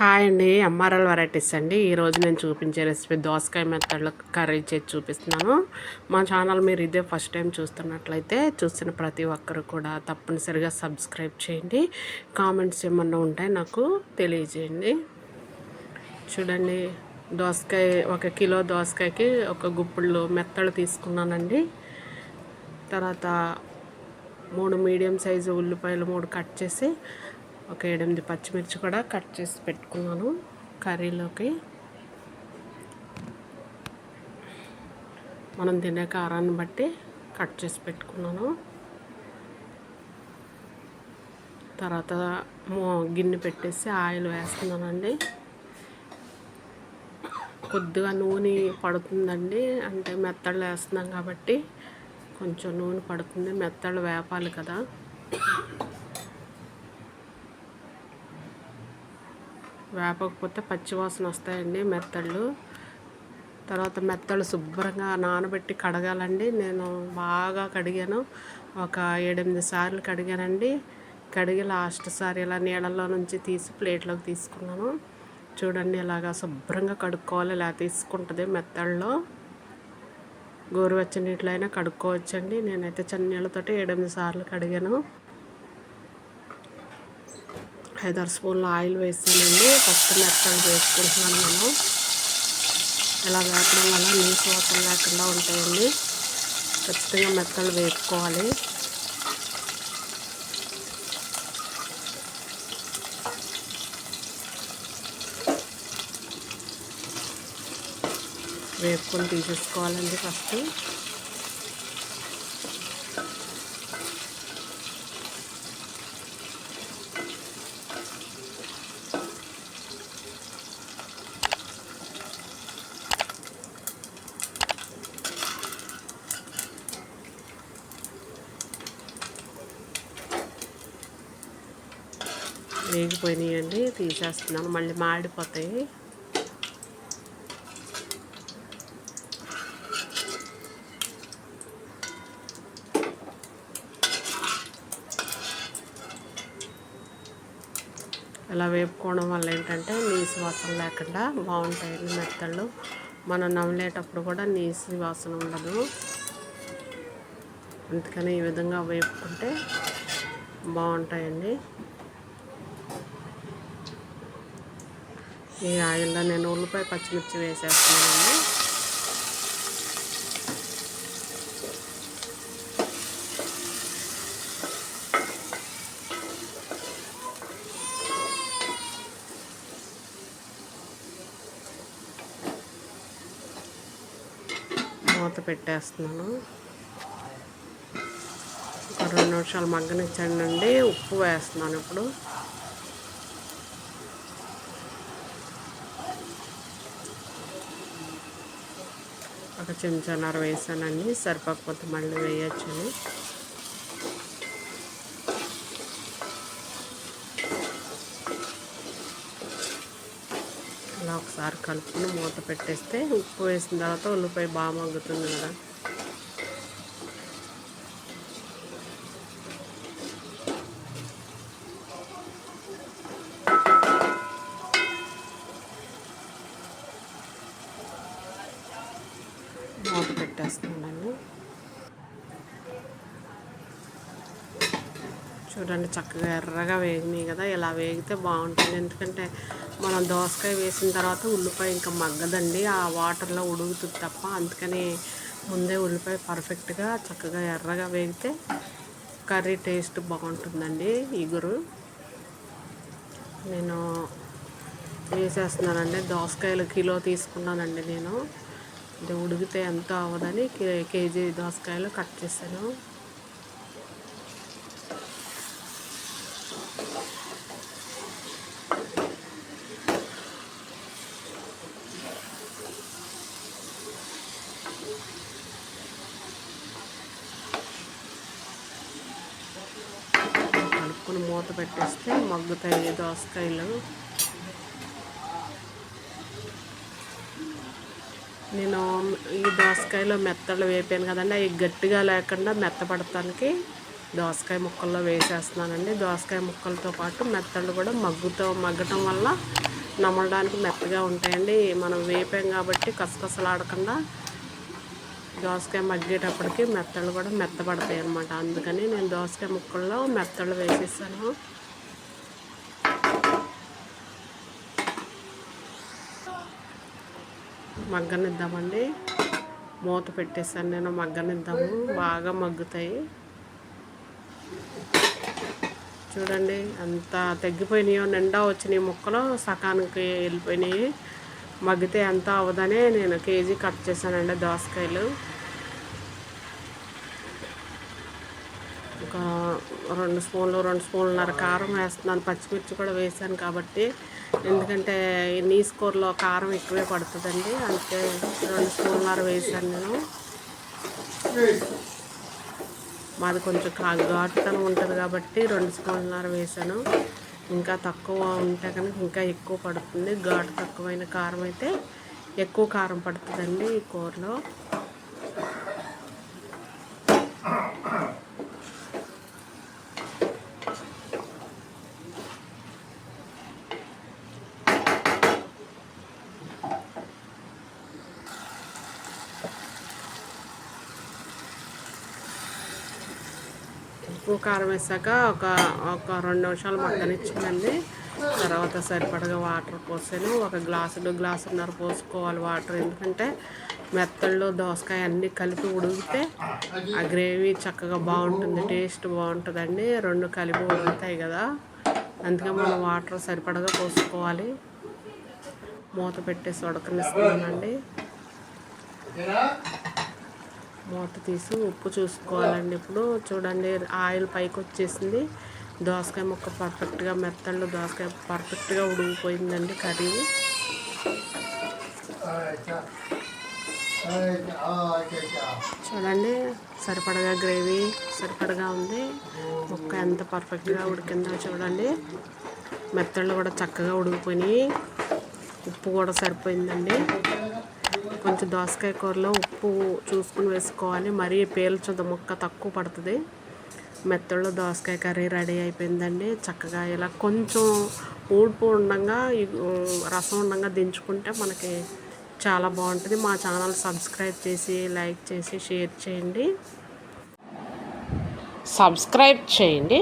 Hi అండి. MRL varieties అండి. ఈరోజు నేను చూపించే రెసిపీ దోసకాయ మెత్తడ్లో కర్రీ చేసి చూపిస్తున్నాను. మా ఛానల్ మీరు ఇదే ఫస్ట్ టైం చూస్తున్నట్లయితే చూసిన ప్రతి ఒక్కరు కూడా తప్పనిసరిగా సబ్స్క్రైబ్ చేయండి. కామెంట్స్ ఏమన్నా ఉంటే నాకు తెలియజేయండి. చూడండి దోసకాయ ఒక కిలో దోసకాయకి ఒక గుప్పిళ్ళు మెత్తలు తీసుకున్నానండి. తర్వాత మూడు మీడియం సైజు ఉల్లిపాయలు మూడు కట్ చేసి ఒక ఎనిమిది పచ్చిమిర్చి కూడా కట్ చేసి పెట్టుకున్నాను కర్రీలోకి. మనం తినే కారాన్ని బట్టి కట్ చేసి పెట్టుకున్నాను. తర్వాత గిన్నె పెట్టేసి ఆయిల్ వేస్తున్నానండి. కొద్దిగా నూనె పడుతుందండి. అంటే మెత్తళ్ళు వేస్తున్నాం కాబట్టి కొంచెం నూనె పడుతుంది. మెత్తళ్ళు వేపాలి కదా. వేపకపోతే పచ్చివాసన వస్తాయండి మెత్తళ్ళు. తర్వాత మెత్తలు శుభ్రంగా నానబెట్టి కడగాలండి. నేను బాగా కడిగాను. ఒక ఏడెనిమిది సార్లు కడిగానండి. కడిగి లాస్ట్ సారి ఇలా నీళ్ళల్లో నుంచి తీసి ప్లేట్లోకి తీసుకున్నాను. చూడండి ఇలాగా శుభ్రంగా కడుక్కోవాలి. ఇలా తీసుకుంటుంది మెత్తళ్ళలో. గోరువెచ్చని నీటిలో అయినా కడుక్కోవచ్చండి. నేనైతే చన్నీళ్ళతోటి ఏడెనిమిది సార్లు కడిగాను. ఐదారు స్పూన్లు ఆయిల్ వేస్తానండి ఫస్ట్ మెత్తలు వేసుకుంటున్నాను మనం ఇలా వేపడం వల్ల నీసు వాసన లేకుండా ఉంటాయండి. ఖచ్చితంగా మెత్తలు వేసుకోవాలి వేపుకొని తీసేసుకోవాలండి ఫస్ట్. వేగిపోయినాయండి. తీసేస్తున్నాను. మళ్ళీ మాడిపోతాయి. ఇలా వేపుకోవడం వల్ల ఏంటంటే నీసు వాసన లేకుండా బాగుంటాయండి మెత్తళ్ళు. మనం నవ్వులేటప్పుడు కూడా నీసు వాసన ఉండదు. అందుకని ఈ విధంగా వేపుకుంటే బాగుంటాయండి. ఈ ఆయిల్లో నేను ఉల్లిపాయ పచ్చిమిర్చి వేసేస్తున్నానండి. మూత పెట్టేస్తున్నాను. ఒక రెండు నిమిషాలు మగ్గనిచ్చానండి ఉప్పు వేస్తున్నాను ఇప్పుడు. ఒక చెంచాన్నర వేసానండి సరిపోకపోతే మళ్ళీ వేయచ్చని అలా ఒకసారి కలుపుకుని మూత పెట్టేస్తే ఉప్పు వేసిన తర్వాత ఉల్లిపాయ బాగా మగ్గుతుంది కదా మూత పెట్టేస్తున్నాను చూడండి చక్కగా ఎర్రగా వేగినాయి కదా ఇలా వేగితే బాగుంటుంది. ఎందుకంటే మనం దోసకాయ వేసిన తర్వాత ఉల్లిపాయ ఇంకా మగ్గదండి ఆ వాటర్లో ఉడుగుతుంది తప్ప. అందుకని ముందే ఉల్లిపాయ పర్ఫెక్ట్గా చక్కగా ఎర్రగా వేగితే కర్రీ టేస్ట్ బాగుంటుందండి ఇగురు. నేను వేసేస్తున్నానండి దోసకాయలు కిలో తీసుకున్నానండి నేను. ఇది ఉడికితే ఎంతో అవ్వదని కేజీ దోసకాయలు కట్ చేశాను. కలుపుకొని మూత పెట్టేస్తే మగ్గుతాయి దోసకాయలు నేను ఈ దోసకాయలో మెత్తలు వేపాను కదండి అవి గట్టిగా లేకుండా మెత్తపడటానికి దోసకాయ ముక్కల్లో వేసేస్తున్నానండి. దోసకాయ ముక్కలతో పాటు మెత్తలు కూడా మగ్గుతో మగ్గటం వల్ల నమలడానికి మెత్తగా ఉంటాయండి. మనం వేపాం కాబట్టి కసకసలాడకుండా దోసకాయ మగ్గేటప్పటికి మెత్తలు కూడా మెత్తపడతాయి అన్నమాట. అందుకని నేను దోసకాయ ముక్కల్లో మెత్తలు వేసేసాను. మగ్గనిద్దామండి. మూత పెట్టేసాను నేను మగ్గనిద్దాము. బాగా మగ్గుతాయి. చూడండి అంత తగ్గిపోయినాయో నిండా వచ్చినాయి ముక్కలు. సకానికి వెళ్ళిపోయినాయి. మగ్గితే ఎంత అవదనే నేను కేజీ కట్ చేశానండి దోసకాయలు. ఒక రెండు స్పూన్లు రెండు స్పూన్లన్నర కారం వేస్తున్నాను. పచ్చిమిర్చి కూడా వేసాను కాబట్టి. ఎందుకంటే నీ నీస్ కూరలో కారం ఎక్కువే పడుతుందండి. అంతే రెండు స్పూన్లన్నర వేసాను నేను. మాది కొంచెం కా ఘాటుతనం ఉంటుంది కాబట్టి రెండు స్పూన్లన్నర వేసాను. ఇంకా తక్కువ ఉంటే కనుక ఇంకా ఎక్కువ పడుతుంది. ఘాటు తక్కువైన కారం అయితే ఎక్కువ కారం పడుతుందండి ఈ కూరలో. ఉప్పు కారం వేసాక ఒక ఒక రెండు నిమిషాలు మగ్గనిచ్చిందండి తర్వాత సరిపడగా వాటర్ పోసాను. ఒక గ్లాసుడు గ్లాసున్నర పోసుకోవాలి వాటర్. ఎందుకంటే మెత్తళ్ళు దోసకాయ అన్నీ కలిపి ఉడికితే ఆ గ్రేవీ చక్కగా బాగుంటుంది టేస్ట్ బాగుంటుందండి. రెండు కలిపి ఉడుకుతాయి కదా. అందుకే మనం వాటర్ సరిపడగా పోసుకోవాలి. మూత పెట్టేసి ఉడకనిస్తున్నానండి. మూత తీసి ఉప్పు చూసుకోవాలండి. ఇప్పుడు చూడండి ఆయిల్ పైకి వచ్చేసింది. దోసకాయ ముక్క పర్ఫెక్ట్గా మెత్తళ్ళు దోసకాయ పర్ఫెక్ట్గా ఉడిగిపోయిందండి కర్రీ. చూడండి సరిపడగా గ్రేవీ సరిపడగా ఉంది. ముక్క ఎంత పర్ఫెక్ట్గా ఉడికిందో చూడండి. మెత్తళ్ళు కూడా చక్కగా ఉడికిపోయినాయి. ఉప్పు కూడా సరిపోయిందండి. కొంచెం దోసకాయ కూరలో ఉప్పు చూసుకుని వేసుకోవాలి. మరీ పేల్చదు ముక్క తక్కువ పడుతుంది. మెత్తళ్ళు దోసకాయ కర్రీ రెడీ అయిపోయిందండి. చక్కగా ఇలా కొంచెం ఊడ్పు ఉండగా రసం ఉండగా దించుకుంటే మనకి చాలా బాగుంటుంది. మా ఛానల్ సబ్స్క్రైబ్ చేసి లైక్ చేసి షేర్ చేయండి. సబ్స్క్రైబ్ చేయండి.